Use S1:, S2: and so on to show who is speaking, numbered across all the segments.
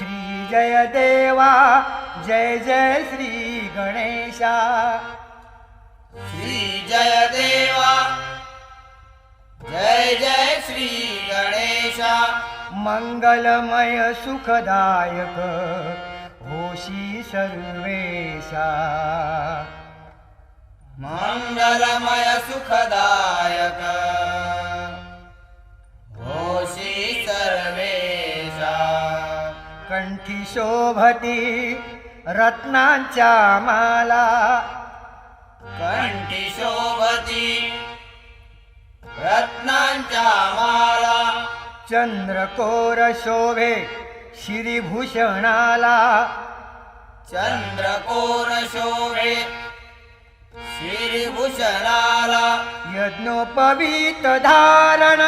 S1: जय देवा जय जय श्री गणेशा.
S2: श्री जय देवा जय जय श्री गणेशा.
S1: मंगलमय सुखदायक होशी सर्वेशा.
S2: मंगलमय सुखदायक.
S1: कंठी शोभती रत्नांच्या माला.
S2: कंठी शोभती रत्नांच्या माला.
S1: चंद्रकोर शोभे श्रीभूषणाला.
S2: चंद्रकोर शोभे श्रीभूषणाला.
S1: यज्ञोपवीत धारण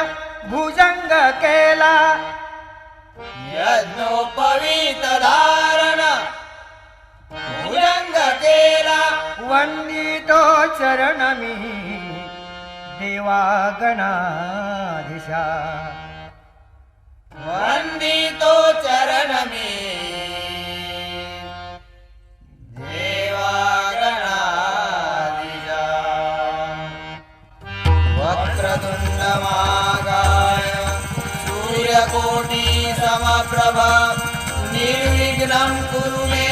S1: भुजंग केला. वंदितो चरण मी देवा गणाधीशा।
S2: वंदितो चरण मी देवागणादिजा वक्रतुंड महाकाय समप्रभा। निर्विघ्नं कुरु मे